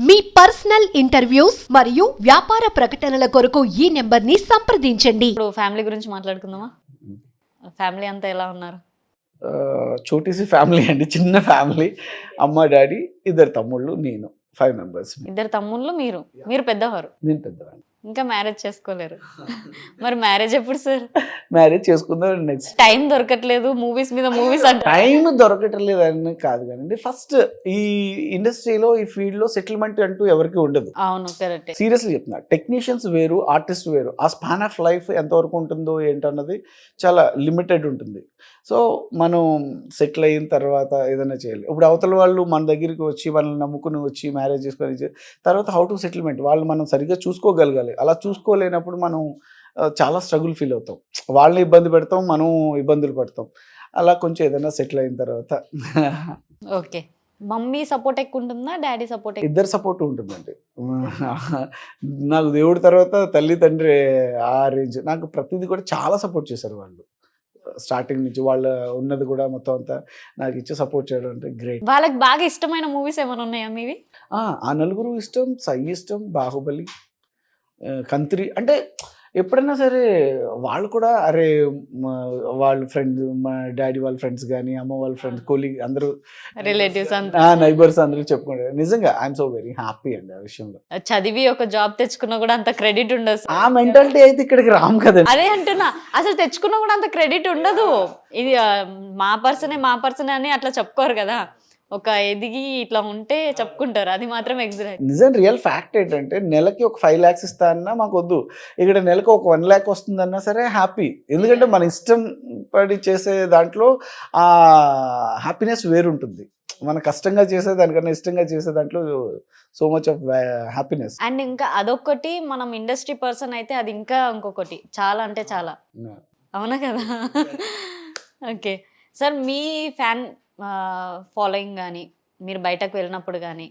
మీ personal interviews మరియు వ్యాపార ప్రకటనల కొరకు ఈ నెంబర్ని సంప్రదించండి. ఇప్పుడు ఫ్యామిలీ గురించి మాట్లాడుకుందామా? ఫ్యామిలీ అంతా ఎలా ఉన్నారు? చోటీసి ఫ్యామిలీ అండి. చిన్న ఫ్యామిలీ. అమ్మ డాడీ ఇద్దరు తమ్ముళ్ళు నేను ఫైవ్ మెంబర్స్. ఇద్దరు తమ్ముళ్ళు మీరు. మీరు పెద్దవారు. నేను పెద్దవాడిని. ఇంకా మ్యారేజ్ చేసుకోలేరు. మరి మ్యారేజ్ ఎప్పుడు సార్? మ్యారేజ్ చేసుకుందాం నెక్స్ట్ టైం దొరకట్లేదు మూవీస్ మీద మూవీస్ అంటే. టైం దొరకటం లేదని కాదు కానీ ఫస్ట్ ఈ ఇండస్ట్రీలో ఈ ఫీల్డ్లో సెటిల్మెంట్ అంటూ ఎవరికి ఉండదు. అవును కరెక్ట్. సీరియస్లీ చెప్తున్నా టెక్నీషియన్స్ వేరు ఆర్టిస్ట్ వేరు. ఆ స్పాన్ ఆఫ్ లైఫ్ ఎంతవరకు ఉంటుందో ఏంటన్నది చాలా లిమిటెడ్ ఉంటుంది. సో మనం సెటిల్ అయిన తర్వాత ఏదైనా చేయాలి. ఇప్పుడు అవతల వాళ్ళు మన దగ్గరికి వచ్చి మనల్ని నమ్ముకుని వచ్చి మ్యారేజ్ చేసుకొని తర్వాత హౌ టు సెటిల్మెంట్ వాళ్ళు మనం సరిగ్గా చూసుకోగలగాలి. అలా చూసుకోలేనప్పుడు మనం చాలా స్ట్రగుల్ ఫీల్ అవుతాం. వాళ్ళని ఇబ్బంది పెడతాం మనం ఇబ్బందులు పడతాం. అలా కొంచెం ఏదైనా సెటిల్ అయిన తర్వాత. ఓకే. మమ్మీ సపోర్ట్ ఎక్కువ ఉంటుందా? డాడీ సపోర్ట్ ఇద్దరు సపోర్ట్ ఉంటుందండి. నాకు దేవుడి తర్వాత తల్లి తండ్రి ఆ రేంజ్. నాకు ప్రతిదీ కూడా చాలా సపోర్ట్ చేశారు వాళ్ళు. స్టార్టింగ్ నుంచి వాళ్ళ ఉన్నది కూడా మొత్తం అంతా నాకు ఇచ్చి సపోర్ట్ చేయడం అంటే గ్రేట్. వాళ్ళకి బాగా ఇష్టమైన మూవీస్ ఏమైనా ఉన్నాయా మీవి? ఆ నలుగురు ఇష్టం సై ఇష్టం బాహుబలి. కంత్రి అంటే ఎప్పుడైనా సరే వాళ్ళు కూడా అరే వాళ్ళ ఫ్రెండ్స్ మా డాడీ వాళ్ళ ఫ్రెండ్స్ కానీ అమ్మ వాళ్ళ ఫ్రెండ్స్ కోలీగ్ అందరూ రిలేటివ్స్ నైబర్స్ అందరూ చెప్పుకుంటారు నిజంగా ఐఎమ్ సో వెరీ హ్యాపీ అండి ఆ విషయంలో. చదివి ఒక జాబ్ తెచ్చుకున్నా కూడా అంత క్రెడిట్ ఉండదు. ఆ మెంటాలిటీ అయితే ఇక్కడికి రాము కదండి. అదే అంటున్నా అసలు తెచ్చుకున్నా కూడా అంత క్రెడిట్ ఉండదు. ఇది మా పర్సనే మా పర్సనే అని అట్లా చెప్పుకోరు కదా. ఒక ఎదిగి ఇట్లా ఉంటే చెప్పుకుంటారు. అది మాత్రం ఎగ్జాక్ట్ నిజం రియల్ ఫ్యాక్ట్ ఏంటంటే నెలకి ఒక ఫైవ్ ల్యాక్స్ ఇస్తా అన్నా మాకు వద్దు. ఇక్కడ నెలకు ఒక వన్ ల్యాక్ వస్తుందన్నా సరే హ్యాపీ ఎందుకంటే మన ఇష్టం పడి చేసే దాంట్లో ఆ హ్యాపీనెస్ వేరుంటుంది. మన కష్టంగా చేసే దానికన్నా ఇష్టంగా చేసే దాంట్లో so much of happiness and ఇంకా అదొకటి మనం ఇండస్ట్రీ పర్సన్ అయితే అది ఇంకా ఇంకొకటి. చాలా అంటే చాలా. అవునా కదా? ఓకే సార్ మీ ఫ్యాన్ ఫాలోయింగ్ కానీ మీరు బయటకు వెళ్ళినప్పుడు కానీ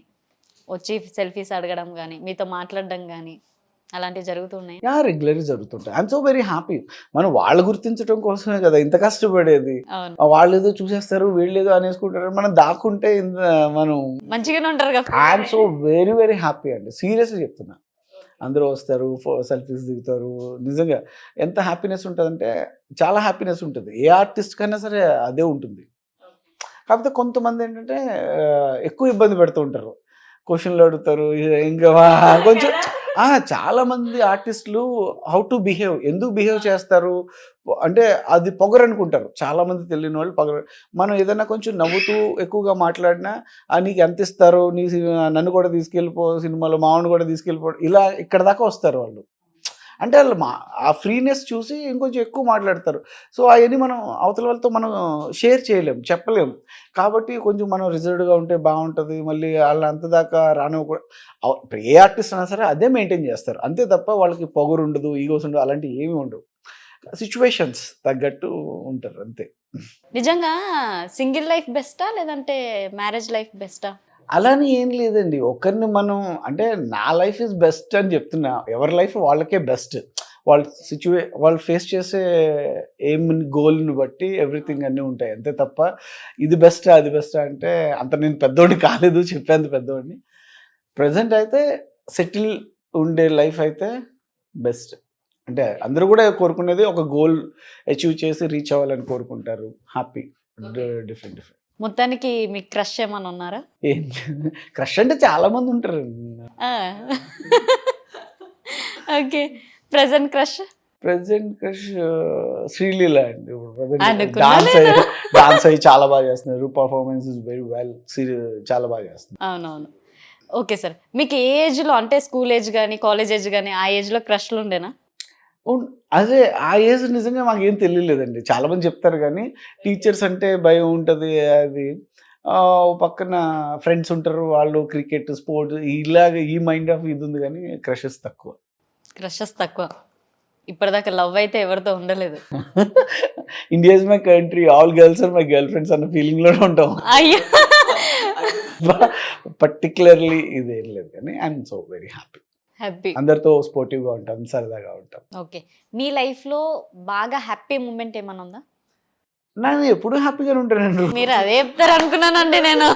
వచ్చి సెల్ఫీస్ అడగడం కానీ మీతో మాట్లాడడం కానీ అలాంటివి జరుగుతున్నాయి యా రెగ్యులర్గా జరుగుతుంటాయి. ఐఎమ్ సో వెరీ హ్యాపీ మనం వాళ్ళు గుర్తించడం కోసమే కదా ఇంత కష్టపడేది. వాళ్ళు ఏదో చూసేస్తారు వీళ్ళు ఏదో అనేసుకుంటారు మనం దాక్కుంటే మనం మంచిగానే ఉంటారు కదా. I'm so very very happy అండి. సీరియస్లీ చెప్తున్నా. అందరూ వస్తారు సెల్ఫీస్ దిగుతారు. నిజంగా ఎంత హ్యాపీనెస్ ఉంటుందంటే చాలా హ్యాపీనెస్ ఉంటుంది. ఏ ఆర్టిస్ట్ కన్నా సరే అదే ఉంటుంది. కాకపోతే కొంతమంది ఏంటంటే ఎక్కువ ఇబ్బంది పెడుతూ ఉంటారు. క్వశ్చన్లు అడుగుతారు ఇంకా కొంచెం ఆ, చాలా మంది ఆర్టిస్టులు హౌ టు బిహేవ్ ఎందుకు బిహేవ్ చేస్తారు? అంటే అది పొగరు అనుకుంటారు. చాలా మంది తెలియని వాళ్ళు పొగరు. మనం ఏదైనా కొంచెం నవ్వుతూ ఎక్కువగా మాట్లాడినా ఆ నీకు ఎంత ఇస్తారు? నీ నన్ను కూడా తీసుకెళ్ళిపో సినిమాలో మామూలు కూడా తీసుకెళ్ళిపో ఇలా ఇక్కడ దాకా వస్తారు వాళ్ళు. అంటే వాళ్ళు మా ఆ ఫ్రీనెస్ చూసి ఇంకొంచెం ఎక్కువ మాట్లాడతారు. సో అవన్నీ మనం అవతల వాళ్ళతో మనం షేర్ చేయలేం చెప్పలేం కాబట్టి కొంచెం మనం రిజర్వ్డ్గా ఉంటే బాగుంటుంది మళ్ళీ వాళ్ళ అంత దాకా రానివ్వకూడదు ఏ ఆర్టిస్ట్ అయినా సరే అదే మెయింటైన్ చేస్తారు. అంతే తప్ప వాళ్ళకి పొగరు ఉండదు ఈగోస్ ఉండదు అలాంటివి ఏమి ఉండవు. సిచ్యువేషన్స్ తగ్గట్టు ఉంటారు అంతే. నిజంగా సింగిల్ లైఫ్ బెస్టా లేదంటే మ్యారేజ్ లైఫ్ బెస్టా? అలాని ఏం లేదండి. ఒకరిని మనం అంటే నా లైఫ్ ఇస్ బెస్ట్ అని చెప్తున్నా. ఎవరి లైఫ్ వాళ్ళకే బెస్ట్. వాళ్ళ సిచ్యువే వాళ్ళు ఫేస్ చేసే ఏం గోల్ని బట్టి ఎవ్రీథింగ్ అన్నీ ఉంటాయి. అంతే తప్ప ఇది బెస్ట్ అది బెస్ట్ అంటే అంత నేను పెద్దోడిని కాలేదు చెప్పేంత పెద్దోడిని. ప్రజెంట్ అయితే సెటిల్ ఉండే లైఫ్ అయితే బెస్ట్. అంటే అందరూ కూడా కోరుకునేది ఒక గోల్ అచీవ్ చేసి రీచ్ అవ్వాలని కోరుకుంటారు. హ్యాపీ. Different different. మొత్తానికి మీకు క్రష్ ఏమన్నా ఉన్నారా? ఏం క్రష్ అంటే చాలా మంది ఉంటారు. Okay. Present crush? Present crush Sreeleela అండి. డాన్స్. డాన్స్ అయ్యి చాలా బాగా చేస్తున్నారు. పర్ఫార్మెన్స్ ఇస్ వెరీ వెల్ చాలా బాగా చేస్తున్నారు. అవునవును. Okay sir. మీకు ఏ ఏజ్లో అంటే స్కూల్ ఏజ్ కానీ కాలేజ్ ఏజ్ కానీ ఆ ఏజ్లో క్రష్లు ఉండేనా? అదే ఆ ఏజ్ నిజంగా మాకు ఏం తెలియలేదండి. చాలా మంది చెప్తారు కానీ టీచర్స్ అంటే భయం ఉంటుంది అది. పక్కన ఫ్రెండ్స్ ఉంటారు వాళ్ళు క్రికెట్ స్పోర్ట్స్ ఇలాగ ఈ మైండ్ ఆఫ్ ఇది ఉంది కానీ క్రషెస్ తక్కువ. క్రషెస్ తక్కువ. ఇప్పటిదాకా లవ్ అయితే ఎవరితో ఉండలేదు. India is my country all girls are my girl friends అన్న ఫీలింగ్లోనే ఉంటాం. అయ్యో! పర్టికులర్లీ ఇది లేదు కానీ I'm so very happy. Happy అందరితో స్పోర్టివ్గా ఉంటాం సరదాగా ఉంటాం. ఓకే. మీ లైఫ్లో బాగా హ్యాపీ మూమెంట్ ఏమైనా ఉందా? నేను ఎప్పుడూ హ్యాపీగా ఉంటానండి మీరు అదే చెప్తారు అనుకున్నానండి నేను.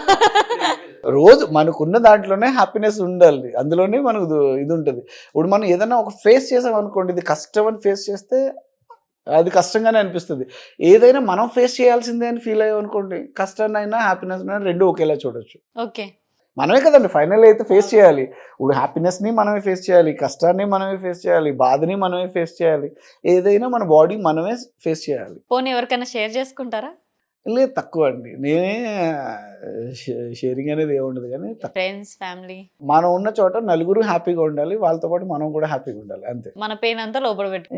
రోజు మనకున్న దాంట్లోనే హ్యాపీనెస్ ఉండాలి. అందులోనే మనకు ఇది ఉంటుంది. ఇప్పుడు మనం ఏదైనా ఒక ఫేస్ చేసాం అనుకోండి ఇది కష్టం అని ఫేస్ చేస్తే అది కష్టంగానే అనిపిస్తుంది. ఏదైనా మనం ఫేస్ చేయాల్సిందే అని ఫీల్ అయ్యాం అనుకోండి కష్టాన్ని అయినా హ్యాపీనెస్ అయినా రెండు ఒకేలా చూడొచ్చు. ఓకే. మనమే కదండి ఫైనల్ అయితే ఫేస్ చేయాలి. ఇప్పుడు హ్యాపీనెస్ని మనమే ఫేస్ చేయాలి కష్టాన్ని మనమే ఫేస్ చేయాలి బాధని మనమే ఫేస్ చేయాలి ఏదైనా మన బాడీ మనమే ఫేస్ చేయాలి. పోనీ ఎవరికైనా షేర్ చేసుకుంటారా? లేదు తక్కువ అండి. నేనే షేరింగ్ అనేది ఏముండదు కానీ. ఫ్రెండ్స్ ఫ్యామిలీ మనం ఉన్న చోట నలుగురు హ్యాపీగా ఉండాలి వాళ్ళతో పాటు మనం కూడా హ్యాపీగా ఉండాలి అంతే. మన పెయిన్ అంతా లోపల పెట్టు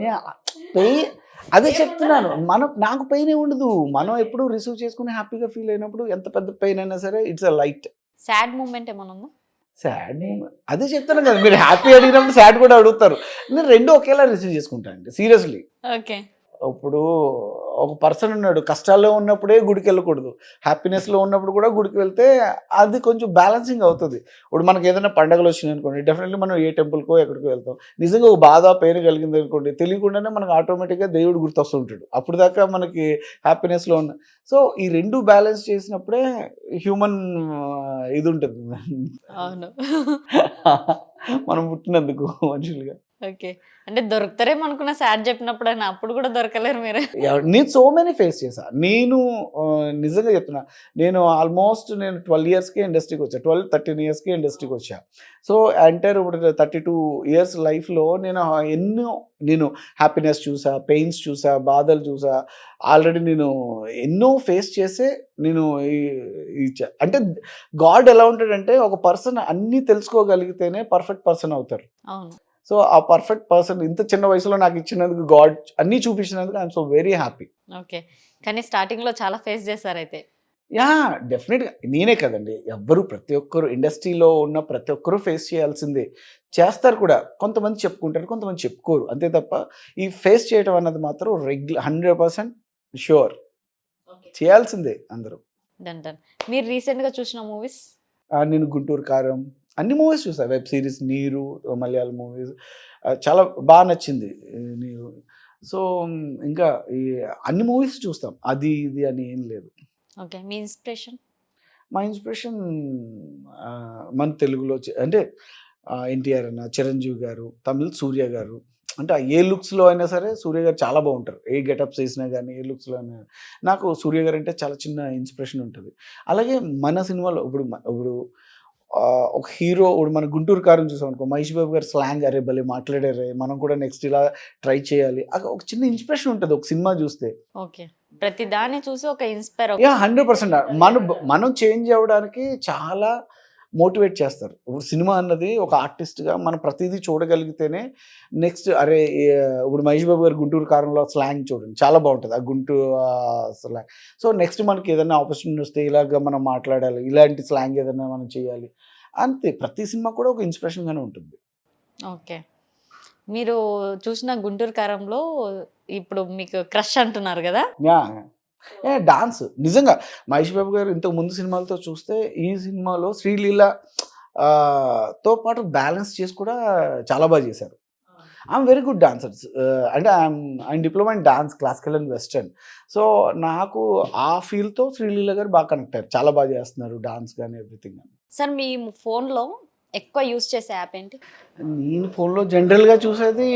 పెయిన్ అదే చెప్తున్నాను. మనం నాకు పెయిన్ ఉండదు. మనం ఎప్పుడు రిసీవ్ చేసుకుని హ్యాపీగా ఫీల్ అయినప్పుడు ఎంత పెద్ద పెయిన్ అయినా సరే it's a light sad moment ఏమైనా ఉందా? సాడ్ అదే చెప్తాను కదా మీరు హ్యాపీ అడిగినప్పుడు సాడ్ కూడా అడుగుతారు. నేను రెండు ఒకేలా రిసీవ్ చేసుకుంటాను అండి సీరియస్లీ ఓకే ఇప్పుడు ఒక పర్సన్ ఉన్నాడు కష్టాల్లో ఉన్నప్పుడే గుడికి వెళ్ళకూడదు. హ్యాపీనెస్లో ఉన్నప్పుడు కూడా గుడికి వెళ్తే అది కొంచెం బ్యాలెన్సింగ్ అవుతుంది. ఇప్పుడు మనకి ఏదైనా పండగలు వచ్చినాయి అనుకోండి డెఫినెట్లీ మనం ఏ టెంపుల్కో ఎక్కడికో వెళ్తాం. నిజంగా ఒక బాధ పెయిన్ కలిగింది అనుకోండి తెలియకుండానే మనకు ఆటోమేటిక్గా దేవుడు గుర్తొస్తుంటాడు అప్పుడు దాకా మనకి హ్యాపీనెస్లో ఉన్న సో ఈ రెండు బ్యాలెన్స్ చేసినప్పుడే హ్యూమన్ ఇది ఉంటుంది. అవును. మనం పుట్టినందుకు మనుషులుగా. ఓకే. అంటే దొరుకుతారేమో అనుకున్న సాడ్ చెప్పినప్పుడు అయినా అప్పుడు కూడా దొరకలేరు మీరు. నేను సో మెనీ ఫేస్ చేశా. నేను నిజంగా చెప్తున్నా నేను ఆల్మోస్ట్ నేను ట్వెల్వ్ ఇయర్స్కి ఇండస్ట్రీకి వచ్చా. ట్వెల్వ్ థర్టీన్ ఇయర్స్కి ఇండస్ట్రీకి వచ్చా. సో ఎంటైర్ ఇప్పుడు థర్టీ టూ ఇయర్స్ లైఫ్లో నేను ఎన్నో నేను హ్యాపీనెస్ చూసా పెయిన్స్ చూసా బాధలు చూసా ఆల్రెడీ నేను ఎన్నో ఫేస్ చేసే నేను అంటే గాడ్ ఎలా ఉంటాడంటే ఒక పర్సన్ అన్నీ తెలుసుకోగలిగితేనే పర్ఫెక్ట్ పర్సన్ అవుతారు. అవును. సో ఆ పర్ఫెక్ట్ పర్సన్ ఇంత చిన్న వయసులో నాకు ఇచ్చినందుకు గాడ్ అన్నీ చూపించినందుకు I'm so very happy okay కానీ స్టార్టింగ్లో చాలా ఫేస్ చేశారు అయితే యా డెఫినెట్గా నేనే కదండి. ఎవ్వరు ప్రతి ఒక్కరు ఇండస్ట్రీలో ఉన్న ప్రతి ఒక్కరూ ఫేస్ చేయాల్సిందే. చేస్తారు కూడా. కొంతమంది చెప్పుకుంటారు కొంతమంది చెప్పుకోరు. అంతే తప్ప ఈ ఫేస్ చేయడం అన్నది మాత్రం రెగ్యులర్ హండ్రెడ్ పర్సెంట్ షూర్ చేయాల్సిందే అందరూ. డన్ డన్ మీరు రీసెంట్గా చూసిన మూవీస్ నేను గుంటూరు కారం అన్ని మూవీస్ చూసా. వెబ్ సిరీస్ నీరు మలయాళం మూవీస్. చాలా బాగా నచ్చింది నీరు. సో ఇంకా ఈ అన్ని మూవీస్ చూస్తాం. అది ఇది అని ఏం లేదు. ఓకే. మీ ఇన్స్పిరేషన్? మా ఇన్స్పిరేషన్ మన తెలుగులో అంటే ఎన్టీఆర్ అన్న చిరంజీవి గారు తమిళ్ సూర్య గారు. అంటే ఏ లుక్స్లో అయినా సరే సూర్య గారు చాలా బాగుంటారు. ఏ గెటప్స్ వేసినా కానీ ఏ లుక్స్లో అయినా నాకు సూర్య గారు అంటే చాలా చిన్న ఇన్స్పిరేషన్ ఉంటుంది. అలాగే మన సినిమాలో ఇప్పుడు ఇప్పుడు ఒక హీరో మన గుంటూరు కారం చూసాం అనుకో మహేష్ బాబు గారు స్లాంగ్ అరే భలే మాట్లాడారే మనం కూడా నెక్స్ట్ ఇలా ట్రై చేయాలి. ఒక చిన్న ఇన్స్పిరేషన్ ఉంటుంది ఒక సినిమా చూస్తే. ఓకే. ప్రతి దాన్ని చూసి ఒక ఇన్స్పైర్ యా హండ్రెడ్ పర్సెంట్. మనం మనం చేంజ్ అవ్వడానికి చాలా మోటివేట్ చేస్తారు. ఇప్పుడు సినిమా అన్నది ఒక ఆర్టిస్ట్గా మనం ప్రతిదీ చూడగలిగితేనే నెక్స్ట్ అరే ఇప్పుడు మహేష్ బాబు గారు గుంటూరు కారంలో స్లాంగ్ చూడండి చాలా బాగుంటుంది. ఆ గుంటూరు స్లాంగ్. సో నెక్స్ట్ మనకి ఏదైనా ఆపర్చునిటీ వస్తే ఇలాగ మనం మాట్లాడాలి ఇలాంటి స్లాంగ్ ఏదైనా మనం చేయాలి అంతే. ప్రతి సినిమా కూడా ఒక ఇన్స్పిరేషన్గానే ఉంటుంది. ఓకే. మీరు చూసిన గుంటూరు కారంలో ఇప్పుడు మీకు క్రష్ అంటున్నారు కదా? డాన్స్. నిజంగా మహేష్ బాబు గారు ఇంతకు ముందు సినిమాలతో చూస్తే ఈ సినిమాలో శ్రీలీల తో పాటు బ్యాలెన్స్ చేసి కూడా చాలా బాగా చేశారు. ఐఎమ్ వెరీ గుడ్ డాన్సర్స్ అంటే I'm I'm diploma in dance classical and western. So నాకు ఆ ఫీల్తో శ్రీలీల గారు బాగా కనెక్ట్ అయ్యారు. చాలా బాగా చేస్తున్నారు డాన్స్ కానీ ఎవ్రీథింగ్ సార్ మీ ఫోన్లో ఎక్కువ యూస్ చేసే యాప్ ఏంటి? నేను ఫోన్లో జనరల్గా చూసేది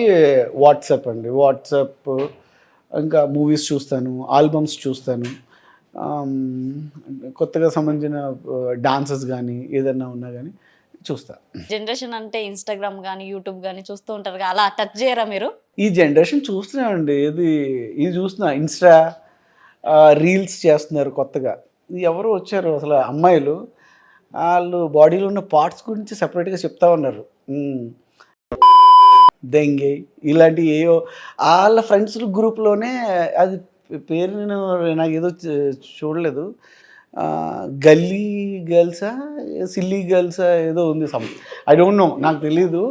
వాట్సాప్ అండి. వాట్సాప్ ఇంకా మూవీస్ చూస్తాను ఆల్బమ్స్ చూస్తాను. కొత్తగా సంబంధించిన డాన్సెస్ కానీ ఏదన్నా ఉన్నా కానీ చూస్తా. జనరేషన్ అంటే ఇన్స్టాగ్రామ్ కానీ యూట్యూబ్ కానీ చూస్తూ ఉంటారు అలా టచ్ చేయరా మీరు? ఈ జనరేషన్ చూస్తున్నామండి ఇది ఇది చూస్తున్నా ఇన్స్టా రీల్స్ చేస్తున్నారు కొత్తగా. ఎవరు వచ్చారు అసలు అమ్మాయిలు? వాళ్ళు బాడీలో ఉన్న పార్ట్స్ గురించి సెపరేట్గా చెప్తా ఉన్నారు. దెంగే ఇలాంటి ఏయో వాళ్ళ ఫ్రెండ్స్ గ్రూప్లోనే అది పేరు నేను నాకు ఏదో చూడలేదు. గల్లీ గర్ల్సా సిల్లీ గర్ల్సా ఏదో ఉంది సమ్ ఐ డోంట్ నో నాకు తెలీదు.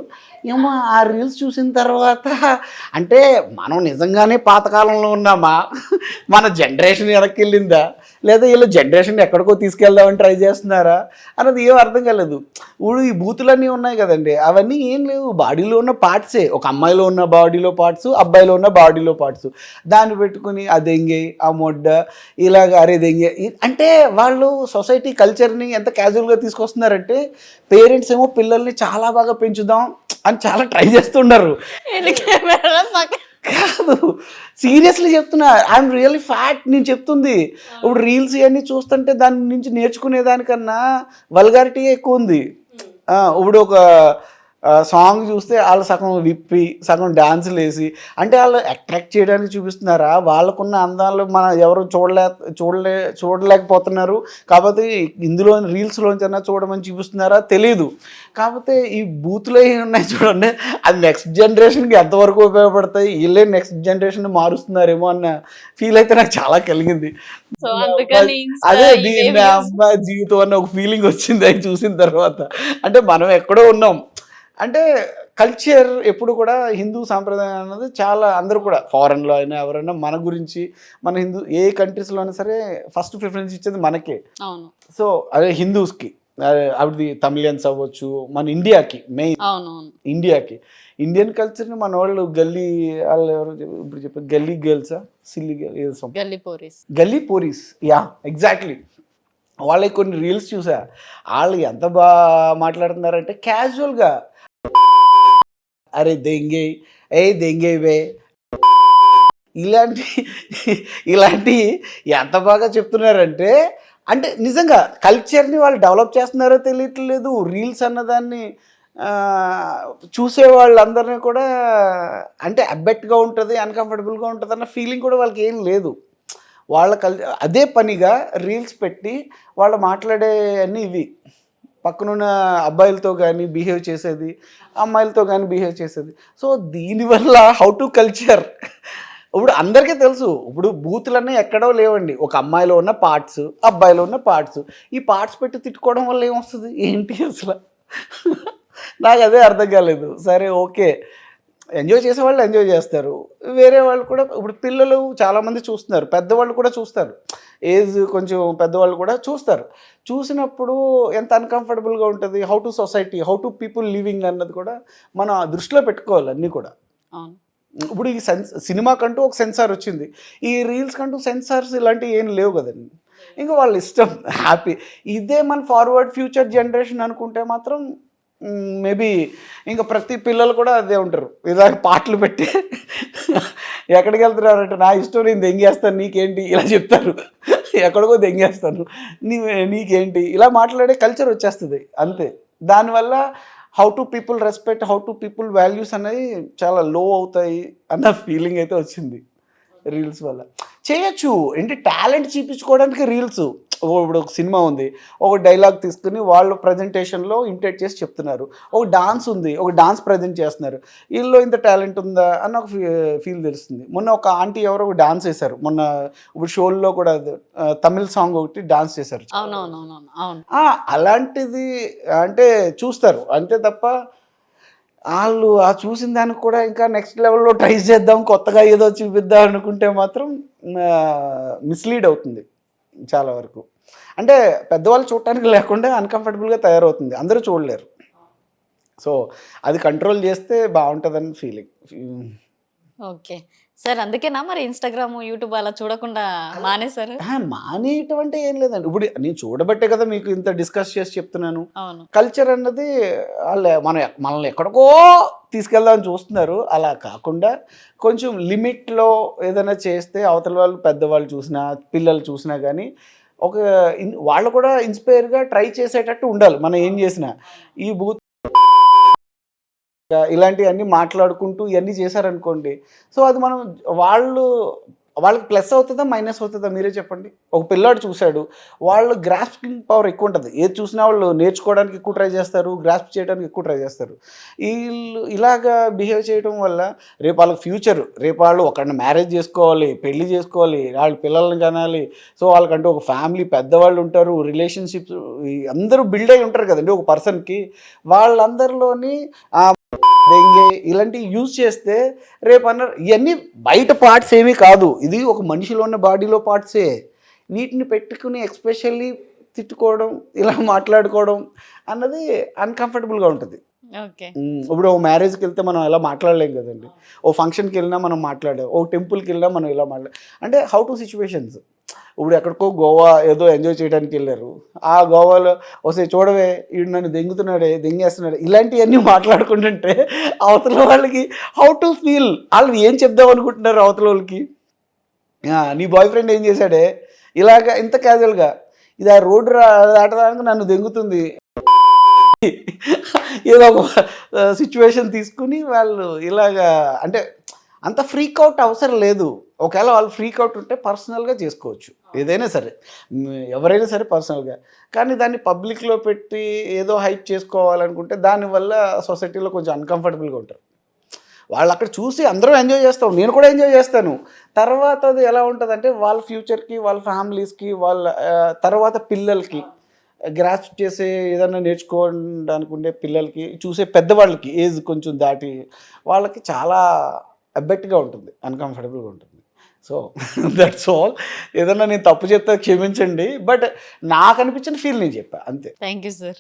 ఏమో ఆ రీల్స్ చూసిన తర్వాత అంటే మనం నిజంగానే పాతకాలంలో ఉన్నామా? మన జనరేషన్ వెనక్కి వెళ్ళిందా లేదా వీళ్ళు జనరేషన్ ఎక్కడికో తీసుకెళ్దామని ట్రై చేస్తున్నారా అన్నది ఏం అర్థం కాలేదు. ఇప్పుడు ఈ బూతులన్నీ ఉన్నాయి కదండి. అవన్నీ ఏం లేవు. బాడీలో ఉన్న పార్ట్సే ఒక అమ్మాయిలో ఉన్న బాడీలో పార్ట్స్ అబ్బాయిలో ఉన్న బాడీలో పార్ట్స్ దాన్ని పెట్టుకుని ఆ దెంగే ఆ మొడ్డ ఇలాగ అరే దెంగే. అంటే వాళ్ళు సొసైటీ కల్చర్ని ఎంత క్యాజువల్గా తీసుకొస్తున్నారంటే పేరెంట్స్ ఏమో పిల్లల్ని చాలా బాగా పెంచుదాం అని చాలా ట్రై చేస్తున్నారు కాదు. సీరియస్లీ చెప్తున్నా. ఐఎమ్ రియల్లీ ఫ్యాక్ట్ నేను చెప్తుంది. ఇప్పుడు రీల్స్ ఇవన్నీ చూస్తుంటే దాని నుంచి నేర్చుకునే దానికన్నా వల్గారిటీ ఎక్కువ ఉంది. ఇప్పుడు ఒక సాంగ్ చూస్తే వాళ్ళు సగం విప్పి సగం డాన్సులు వేసి అంటే వాళ్ళు అట్రాక్ట్ చేయడానికి చూపిస్తున్నారా? వాళ్ళకున్న అందాలు మన ఎవరు చూడలే చూడలే చూడలేకపోతున్నారు. కాకపోతే ఇందులో రీల్స్లోంచన్నా చూడమని చూపిస్తున్నారా? తెలియదు కాకపోతే ఈ బూత్లో ఏమి ఉన్నాయి చూడండి. అది నెక్స్ట్ జనరేషన్కి ఎంతవరకు ఉపయోగపడతాయి? వీళ్ళే నెక్స్ట్ జనరేషన్ మారుస్తున్నారేమో అన్న ఫీల్ అయితే నాకు చాలా కలిగింది. అదే దీని అమ్మాయి జీవితం అన్న ఒక ఫీలింగ్ వచ్చింది అది చూసిన తర్వాత. అంటే మనం ఎక్కడో ఉన్నాం. అంటే కల్చర్ ఎప్పుడు కూడా హిందూ సాంప్రదాయం అన్నది చాలా అందరూ కూడా ఫారెన్లో అయినా ఎవరైనా మన గురించి మన హిందూ ఏ కంట్రీస్లో అయినా సరే ఫస్ట్ ప్రిఫరెన్స్ ఇచ్చేది మనకే. సో అదే హిందూస్కి అదే అవి తమిళియన్స్ అవ్వచ్చు మన ఇండియాకి మెయిన్ ఇండియాకి. ఇండియన్ కల్చర్ని మన వాళ్ళు గల్లీ వాళ్ళు ఎవరు ఇప్పుడు చెప్పారు గల్లీ గర్ల్సా సిల్లీ గల్లీ పోరీస్. గల్లీ పోరీస్ యా ఎగ్జాక్ట్లీ వాళ్ళకి కొన్ని రీల్స్ చూసా. వాళ్ళు ఎంత బాగా మాట్లాడుతున్నారంటే క్యాజువల్గా అరే దెంగే ఏ దెంగేవే ఇలాంటి ఇలాంటి ఎంత బాగా చెప్తున్నారంటే అంటే నిజంగా కల్చర్ని వాళ్ళు డెవలప్ చేస్తున్నారో తెలియట్లేదు. రీల్స్ అన్నదాన్ని చూసే వాళ్ళందరినీ కూడా అంటే అబ్బెట్గా ఉంటుంది అన్కంఫర్టబుల్గా ఉంటుంది అన్న ఫీలింగ్ కూడా వాళ్ళకి ఏం లేదు. వాళ్ళ కల్ అదే పనిగా రీల్స్ పెట్టి వాళ్ళు మాట్లాడే అన్నీ ఇవి. పక్కనున్న అబ్బాయిలతో కానీ బిహేవ్ చేసేది అమ్మాయిలతో కానీ బిహేవ్ చేసేది. సో దీనివల్ల హౌ టు కల్చర్ ఇప్పుడు అందరికీ తెలుసు. ఇప్పుడు బూతులన్నీ ఎక్కడో లేవండి. ఒక అమ్మాయిలో ఉన్న పార్ట్స్ అబ్బాయిలో ఉన్న పార్ట్స్ ఈ పార్ట్స్ పెట్టి తిట్టుకోవడం వల్ల ఏమొస్తుంది? ఏంటి అసలు? నాకు అదే అర్థం కాలేదు. సరే ఓకే. ఎంజాయ్ చేసే వాళ్ళు ఎంజాయ్ చేస్తారు. వేరే వాళ్ళు కూడా ఇప్పుడు పిల్లలు చాలామంది చూస్తున్నారు. పెద్దవాళ్ళు కూడా చూస్తారు. ఏజ్ కొంచెం పెద్దవాళ్ళు కూడా చూస్తారు. చూసినప్పుడు ఎంత అన్కంఫర్టబుల్గా ఉంటుంది how to society how to people living అన్నది కూడా మనం దృష్టిలో పెట్టుకోవాలి అన్నీ కూడా. ఇప్పుడు ఈ సెన్స్ సినిమా కంటూ ఒక సెన్సార్ వచ్చింది. ఈ రీల్స్ కంటూ సెన్సార్స్ ఇలాంటివి ఏం లేవు కదండి. ఇంకా వాళ్ళ ఇష్టం హ్యాపీ ఇదే మన ఫార్వర్డ్ ఫ్యూచర్ జనరేషన్ అనుకుంటే మాత్రం మేబీ ఇంకా ప్రతి పిల్లలు కూడా అదే ఉంటారు. ఇలాగ పాటలు పెట్టి ఎక్కడికి వెళ్తున్నారు అంటే నా ఇష్టం నేను దెంగేస్తాను నీకేంటి? ఇలా చెప్తారు. ఎక్కడికో దెంగేస్తాను నీ నీకేంటి? ఇలా మాట్లాడే కల్చర్ వచ్చేస్తుంది. అంతే. దానివల్ల how to people respect how to people values అనేవి చాలా లో అవుతాయి అన్న ఫీలింగ్ అయితే వచ్చింది. రీల్స్ వల్ల. చేయొచ్చు. ఏంటి? టాలెంట్ చూపించుకోవడానికి రీల్స్ ఇప్పుడు ఒక సినిమా ఉంది. ఒక డైలాగ్ తీసుకుని వాళ్ళు ప్రజెంటేషన్లో ఇంటేట్ చేసి చెప్తున్నారు. ఒక డాన్స్ ఉంది. ఒక డాన్స్ ప్రజెంట్ చేస్తున్నారు. వీళ్ళు ఇంత టాలెంట్ ఉందా అన్న ఒక ఫీల్ తెలుస్తుంది. మొన్న ఒక ఆంటీ ఎవరో ఒక డాన్స్ చేశారు మొన్న ఇప్పుడు షోల్లో కూడా తమిళ్ సాంగ్ ఒకటి డాన్స్ చేశారు. అలాంటిది అంటే చూస్తారు. అంతే తప్ప వాళ్ళు ఆ చూసిన దానికి కూడా ఇంకా నెక్స్ట్ లెవెల్లో ట్రై చేద్దాం కొత్తగా ఏదో చూపిద్దాం అనుకుంటే మాత్రం మిస్లీడ్ అవుతుంది. చాలా వరకు. అంటే పెద్దవాళ్ళు చూడటానికి లేకుండా అన్కంఫర్టబుల్గా తయారవుతుంది. అందరూ చూడలేరు. సో అది కంట్రోల్ చేస్తే బాగుంటుందని ఫీలింగ్ ఓకే. సార్ అందుకేనా మరి ఇన్స్టాగ్రామ్ యూట్యూబ్ అలా చూడకుండా మానేశారు? మానేయటం అంటే ఏం లేదండి. ఇప్పుడు నేను చూడబట్టే కదా మీకు ఇంత డిస్కస్ చేసి చెప్తున్నాను. కల్చర్ అన్నది వాళ్ళ మన మనల్ని ఎక్కడికో తీసుకెళ్దామని చూస్తున్నారు. అలా కాకుండా కొంచెం లిమిట్లో ఏదైనా చేస్తే అవతల వాళ్ళు పెద్దవాళ్ళు చూసినా పిల్లలు చూసినా కానీ ఒక వాళ్ళు కూడా ఇన్స్పైర్గా ట్రై చేసేటట్టు ఉండాలి. మనం ఏం చేసినా. ఈ బూత్ ఇలాంటివన్నీ మాట్లాడుకుంటూ ఇవన్నీ చేశారనుకోండి. సో అది మనం వాళ్ళు వాళ్ళకి ప్లస్ అవుతుందా మైనస్ అవుతుందా మీరే చెప్పండి. ఒక పిల్లాడు చూశాడు వాళ్ళు గ్రాస్పింగ్ పవర్ ఎక్కువ ఉంటుంది ఏది చూసినా వాళ్ళు నేర్చుకోవడానికి ఎక్కువ ట్రై చేస్తారు గ్రాస్ప్ చేయడానికి ఎక్కువ ట్రై చేస్తారు. వీళ్ళు ఇలాగా బిహేవ్ చేయడం వల్ల రేపు వాళ్ళకి ఫ్యూచర్ రేపు వాళ్ళు ఒకరిని మ్యారేజ్ చేసుకోవాలి పెళ్ళి చేసుకోవాలి వాళ్ళ పిల్లల్ని కనాలి. సో వాళ్ళకంటూ ఒక ఫ్యామిలీ పెద్దవాళ్ళు ఉంటారు రిలేషన్షిప్స్ అందరూ బిల్డ్ అయి ఉంటారు కదండి ఒక పర్సన్కి వాళ్ళందరిలోని దెంగే ఇలాంటివి యూజ్ చేస్తే రేపు అన్న ఇవన్నీ బయట పార్ట్స్ ఏమీ కాదు. ఇది ఒక మనిషిలో ఉన్న బాడీలో పార్ట్సే. వీటిని పెట్టుకుని ఎక్స్పెషల్లీ తిట్టుకోవడం ఇలా మాట్లాడుకోవడం అన్నది అన్కంఫర్టబుల్గా ఉంటుంది. ఇప్పుడు ఓ మ్యారేజ్కి వెళ్తే మనం ఎలా మాట్లాడలేం కదండి. ఓ ఫంక్షన్కి వెళ్ళినా మనం మాట్లాడాం ఓ టెంపుల్కి వెళ్ళినా మనం ఇలా మాట్లాడ అంటే హౌ టు సిచ్యువేషన్స్ ఇప్పుడు ఎక్కడికో గోవా ఏదో ఎంజాయ్ చేయడానికి వెళ్ళారు. ఆ గోవాలో వస్తే చూడవే వీడు నన్ను దెంగుతున్నాడే దెంగేస్తున్నాడు ఇలాంటివన్నీ మాట్లాడుకుంటుంటే అవతల వాళ్ళకి హౌ టు ఫీల్ వాళ్ళు ఏం చెప్దాం అనుకుంటున్నారు అవతల వాళ్ళకి? నీ బాయ్ ఫ్రెండ్ ఏం చేశాడే? ఇలాగ ఇంత క్యాజువల్గా ఇది ఆ రోడ్డు దాటడానికి నన్ను దెంగుతుంది. ఏదో ఒక సిచ్యువేషన్ తీసుకుని వాళ్ళు ఇలాగా అంటే అంత ఫ్రీక్ అవుట్ అవసరం లేదు. ఒకవేళ వాళ్ళు ఫ్రీక్ అవుట్ ఉంటే పర్సనల్గా చేసుకోవచ్చు. ఏదైనా సరే. ఎవరైనా సరే పర్సనల్గా కానీ దాన్ని పబ్లిక్లో పెట్టి ఏదో హైప్ చేసుకోవాలనుకుంటే దానివల్ల సొసైటీలో కొంచెం అన్కంఫర్టబుల్గా ఉంటారు. వాళ్ళు అక్కడ చూసి అందరూ ఎంజాయ్ చేస్తాం. నేను కూడా ఎంజాయ్ చేస్తాను. తర్వాత అది ఎలా ఉంటుందంటే వాళ్ళ ఫ్యూచర్కి వాళ్ళ ఫ్యామిలీస్కి వాళ్ళ తర్వాత పిల్లలకి గ్రాస్ప్ చేసే ఏదైనా నేర్చుకోవడానికి ఉండే పిల్లలకి చూసే పెద్దవాళ్ళకి ఏజ్ కొంచెం దాటి వాళ్ళకి చాలా అబ్బెట్గా ఉంటుంది అన్కంఫర్టబుల్గా ఉంటుంది. సో దట్స్ ఆల్ ఏదైనా నేను తప్పు చెప్తే క్షమించండి బట్ నాకు అనిపించిన ఫీల్ నేను చెప్పా అంతే. Thank you sir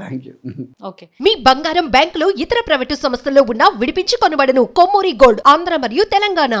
thank you okay మీ బంగారం బ్యాంకులో ఇతర ప్రైవేటు సంస్థల్లో ఉన్న విడిపించి కొనబడను కొమ్మూరి గోల్డ్ ఆంధ్ర మరియు తెలంగాణ.